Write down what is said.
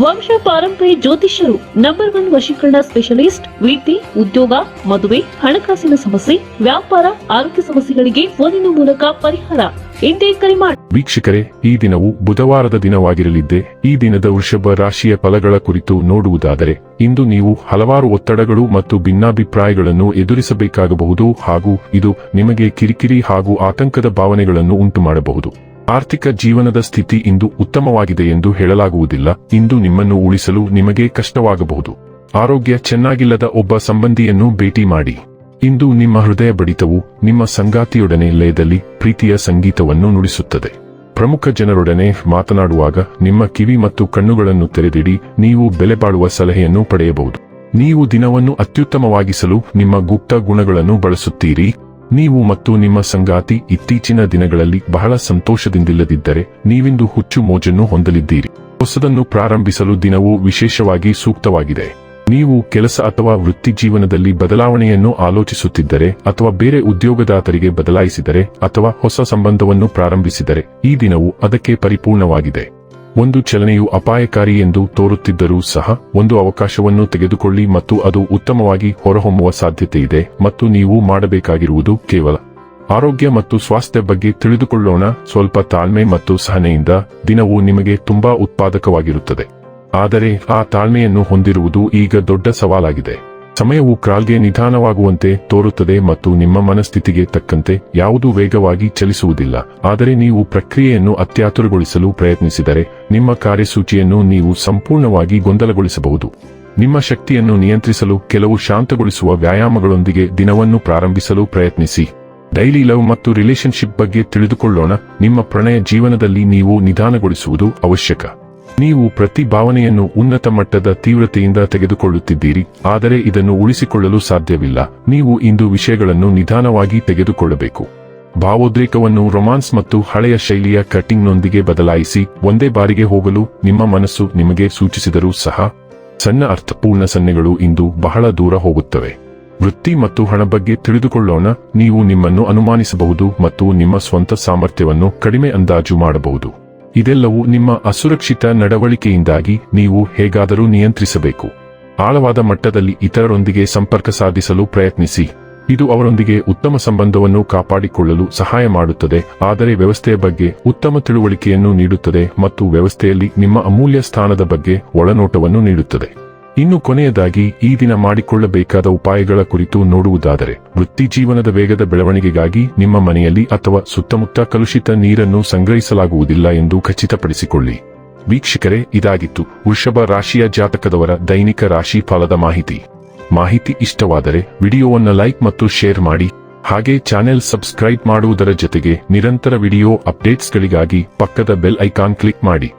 ವಂಶ ಪಾರಂಪರ್ಯ ಜ್ಯೋತಿಷ್ಯರು ನಂಬರ್ ಒನ್ ವಶೀಕರಣ ಸ್ಪೆಷಲಿಸ್ಟ್ ವಿದ್ಯೆ ಉದ್ಯೋಗ, ಮದುವೆ, ಹಣಕಾಸಿನ ಸಮಸ್ಯೆ, ವ್ಯಾಪಾರ, ಆರೋಗ್ಯ ಸಮಸ್ಯೆಗಳಿಗೆ ಫೋನಿನ ಮೂಲಕ ಪರಿಹಾರ. ಇಂದೇ ಕರೆ ಮಾಡಿ ವೀಕ್ಷಕರೇ, ಈ ದಿನವು ಬುಧವಾರದ ದಿನವಾಗಿರಲಿದ್ದೆ, ಈ ದಿನದ ವೃಷಭ ರಾಶಿಯ ಫಲಗಳ ಕುರಿತು ನೋಡುವುದಾದರೆ, ಇಂದು ನೀವು ಹಲವಾರು ಒತ್ತಡಗಳು ಮತ್ತು ಭಿನ್ನಾಭಿಪ್ರಾಯಗಳನ್ನು ಎದುರಿಸಬೇಕಾಗಬಹುದು ಹಾಗೂ ಇದು ನಿಮಗೆ ಕಿರಿಕಿರಿ ಹಾಗೂ ಆತಂಕದ ಭಾವನೆಗಳನ್ನು ಉಂಟುಮಾಡಬಹುದು. ಆರ್ಥಿಕ ಜೀವನದ ಸ್ಥಿತಿ ಇಂದು ಉತ್ತಮವಾಗಿದೆ ಎಂದು ಹೇಳಲಾಗುವುದಿಲ್ಲ. ಇಂದು ನಿಮ್ಮನ್ನು ಉಳಿಸಲು ನಿಮಗೆ ಕಷ್ಟವಾಗಬಹುದು. ಆರೋಗ್ಯ ಚೆನ್ನಾಗಿಲ್ಲದ ಒಬ್ಬ ಸಂಬಂಧಿಯನ್ನು ಭೇಟಿ ಮಾಡಿ. ಇಂದು ನಿಮ್ಮ ಹೃದಯ ಬಡಿತವು ನಿಮ್ಮ ಸಂಗಾತಿಯೊಡನೆ ಲಯದಲ್ಲಿ ಪ್ರೀತಿಯ ಸಂಗೀತವನ್ನು ನುಡಿಸುತ್ತದೆ. ಪ್ರಮುಖ ಜನರೊಡನೆ ಮಾತನಾಡುವಾಗ ನಿಮ್ಮ ಕಿವಿ ಮತ್ತು ಕಣ್ಣುಗಳನ್ನು ತೆರೆದಿಡಿ, ನೀವು ಬೆಲೆ ಬಾಳುವ ಸಲಹೆಯನ್ನು ಪಡೆಯಬಹುದು. ನೀವು ದಿನವನ್ನು ಅತ್ಯುತ್ತಮವಾಗಿಸಲು ನಿಮ್ಮ ಗುಪ್ತ ಗುಣಗಳನ್ನು ಬಳಸುತ್ತೀರಿ. ನೀವು ಮತ್ತು ನಿಮ್ಮ ಸಂಗಾತಿ ಇತ್ತೀಚಿನ ದಿನಗಳಲ್ಲಿ ಬಹಳ ಸಂತೋಷದಿಂದಿಲ್ಲದಿದ್ದರೆ ನೀವಿಂದು ಹುಚ್ಚು ಮೋಜನ್ನು ಹೊಂದಲಿದ್ದೀರಿ. ಹೊಸದನ್ನು ಪ್ರಾರಂಭಿಸಲು ದಿನವು ವಿಶೇಷವಾಗಿ ಸೂಕ್ತವಾಗಿದೆ. ನೀವು ಕೆಲಸ ಅಥವಾ ವೃತ್ತಿ ಜೀವನದಲ್ಲಿ ಬದಲಾವಣೆಯನ್ನು ಆಲೋಚಿಸುತ್ತಿದ್ದರೆ ಅಥವಾ ಬೇರೆ ಉದ್ಯೋಗದಾತರಿಗೆ ಬದಲಾಯಿಸಿದರೆ ಅಥವಾ ಹೊಸ ಸಂಬಂಧವನ್ನು ಪ್ರಾರಂಭಿಸಿದರೆ ಈ ದಿನವು ಅದಕ್ಕೆ ಪರಿಪೂರ್ಣವಾಗಿದೆ. ಒಂದು ಚಲನೆಯು ಅಪಾಯಕಾರಿ ಎಂದು ತೋರುತ್ತಿದ್ದರೂ ಸಹ ಒಂದು ಅವಕಾಶವನ್ನು ತೆಗೆದುಕೊಳ್ಳಿ ಮತ್ತು ಅದು ಉತ್ತಮವಾಗಿ ಹೊರಹೊಮ್ಮುವ ಸಾಧ್ಯತೆಯಿದೆ ಮತ್ತು ನೀವು ಮಾಡಬೇಕಾಗಿರುವುದು ಕೇವಲ ಆರೋಗ್ಯ ಮತ್ತು ಸ್ವಾಸ್ಥ್ಯ ಬಗ್ಗೆ ತಿಳಿದುಕೊಳ್ಳೋಣ. ಸ್ವಲ್ಪ ತಾಳ್ಮೆ ಮತ್ತು ಸಹನೆಯಿಂದ ದಿನವು ನಿಮಗೆ ತುಂಬಾ ಉತ್ಪಾದಕವಾಗಿರುತ್ತದೆ. ಆದರೆ ಆ ತಾಳ್ಮೆಯನ್ನು ಹೊಂದಿರುವುದು ಈಗ ದೊಡ್ಡ ಸವಾಲಾಗಿದೆ. ಸಮಯವು ಕ್ರಾಲ್ಗೆ ನಿಧಾನವಾಗುವಂತೆ ತೋರುತ್ತದೆ ಮತ್ತು ನಿಮ್ಮ ಮನಸ್ಥಿತಿಗೆ ತಕ್ಕಂತೆ ಯಾವುದೂ ವೇಗವಾಗಿ ಚಲಿಸುವುದಿಲ್ಲ. ಆದರೆ ನೀವು ಪ್ರಕ್ರಿಯೆಯನ್ನು ಅತ್ಯಾತುರಗೊಳಿಸಲು ಪ್ರಯತ್ನಿಸಿದರೆ ನಿಮ್ಮ ಕಾರ್ಯಸೂಚಿಯನ್ನು ನೀವು ಸಂಪೂರ್ಣವಾಗಿ ಗೊಂದಲಗೊಳಿಸಬಹುದು. ನಿಮ್ಮ ಶಕ್ತಿಯನ್ನು ನಿಯಂತ್ರಿಸಲು ಕೆಲವು ಶಾಂತಗೊಳಿಸುವ ವ್ಯಾಯಾಮಗಳೊಂದಿಗೆ ದಿನವನ್ನು ಪ್ರಾರಂಭಿಸಲು ಪ್ರಯತ್ನಿಸಿ. ಡೈಲಿ ಲವ್ ಮತ್ತು ರಿಲೇಶನ್ಶಿಪ್ ಬಗ್ಗೆ ತಿಳಿದುಕೊಳ್ಳೋಣ. ನಿಮ್ಮ ಪ್ರಣಯ ಜೀವನದಲ್ಲಿ ನೀವು ನಿಧಾನಗೊಳಿಸುವುದು ಅವಶ್ಯಕ. ನೀವು ಪ್ರತಿ ಭಾವನೆಯನ್ನು ಉನ್ನತ ಮಟ್ಟದ ತೀವ್ರತೆಯಿಂದ ತೆಗೆದುಕೊಳ್ಳುತ್ತಿದ್ದೀರಿ, ಆದರೆ ಇದನ್ನು ಉಳಿಸಿಕೊಳ್ಳಲು ಸಾಧ್ಯವಿಲ್ಲ. ನೀವು ಇಂದು ವಿಷಯಗಳನ್ನು ನಿಧಾನವಾಗಿ ತೆಗೆದುಕೊಳ್ಳಬೇಕು. ಭಾವೋದ್ರೇಕವನ್ನು ರೊಮಾನ್ಸ್ ಮತ್ತು ಹಳೆಯ ಶೈಲಿಯ ಕಟಿಂಗ್ನೊಂದಿಗೆ ಬದಲಾಯಿಸಿ, ಒಂದೇ ಬಾರಿಗೆ ಹೋಗಲು ನಿಮ್ಮ ಮನಸ್ಸು ನಿಮಗೆ ಸೂಚಿಸಿದರೂ ಸಹ, ಸಣ್ಣ ಅರ್ಥಪೂರ್ಣ ಸನ್ನೆಗಳು ಇಂದು ಬಹಳ ದೂರ ಹೋಗುತ್ತವೆ. ವೃತ್ತಿ ಮತ್ತು ಹಣ ಬಗ್ಗೆ ತಿಳಿದುಕೊಳ್ಳೋಣ. ನೀವು ನಿಮ್ಮನ್ನು ಅನುಮಾನಿಸಬಹುದು ಮತ್ತು ನಿಮ್ಮ ಸ್ವಂತ ಸಾಮರ್ಥ್ಯವನ್ನು ಕಡಿಮೆ ಅಂದಾಜು ಮಾಡಬಹುದು. ಇದೆಲ್ಲವೂ ನಿಮ್ಮ ಅಸುರಕ್ಷಿತ ನಡವಳಿಕೆಯಿಂದಾಗಿ ನೀವು ಹೇಗಾದರೂ ನಿಯಂತ್ರಿಸಬೇಕು. ಆಳವಾದ ಮಟ್ಟದಲ್ಲಿ ಇತರರೊಂದಿಗೆ ಸಂಪರ್ಕ ಸಾಧಿಸಲು ಪ್ರಯತ್ನಿಸಿ. ಇದು ಅವರೊಂದಿಗೆ ಉತ್ತಮ ಸಂಬಂಧವನ್ನು ಕಾಪಾಡಿಕೊಳ್ಳಲು ಸಹಾಯ ಮಾಡುತ್ತದೆ, ಆದರೆ ವ್ಯವಸ್ಥೆಯ ಬಗ್ಗೆ ಉತ್ತಮ ತಿಳುವಳಿಕೆಯನ್ನು ನೀಡುತ್ತದೆ ಮತ್ತು ವ್ಯವಸ್ಥೆಯಲ್ಲಿ ನಿಮ್ಮ ಅಮೂಲ್ಯ ಸ್ಥಾನದ ಬಗ್ಗೆ ಒಳನೋಟವನ್ನು ನೀಡುತ್ತದೆ. ಇನ್ನು ಕೊನೆಯದಾಗಿ ಈ ದಿನ ಮಾಡಿಕೊಳ್ಳಬೇಕಾದ ಉಪಾಯಗಳ ಕುರಿತು ನೋಡುವುದಾದರೆ, ವೃತ್ತಿ ಜೀವನದ ವೇಗದ ಬೆಳವಣಿಗೆಗಾಗಿ ನಿಮ್ಮ ಮನೆಯಲ್ಲಿ ಅಥವಾ ಸುತ್ತಮುತ್ತ ಕಲುಷಿತ ನೀರನ್ನು ಸಂಗ್ರಹಿಸಲಾಗುವುದಿಲ್ಲ ಎಂದು ಖಚಿತಪಡಿಸಿಕೊಳ್ಳಿ. ವೀಕ್ಷಕರೇ, ಇದಾಗಿತ್ತು ವೃಷಭ ರಾಶಿಯ ಜಾತಕದವರ ದೈನಿಕ ರಾಶಿ ಫಲದ ಮಾಹಿತಿ. ಮಾಹಿತಿ ಇಷ್ಟವಾದರೆ ವಿಡಿಯೋವನ್ನು ಲೈಕ್ ಮತ್ತು ಶೇರ್ ಮಾಡಿ, ಹಾಗೆ ಚಾನೆಲ್ ಸಬ್ಸ್ಕ್ರೈಬ್ ಮಾಡುವುದರ ಜೊತೆಗೆ ನಿರಂತರ ವಿಡಿಯೋ ಅಪ್ಡೇಟ್ಸ್ಗಳಿಗಾಗಿ ಪಕ್ಕದ ಬೆಲ್ ಐಕಾನ್ ಕ್ಲಿಕ್ ಮಾಡಿ.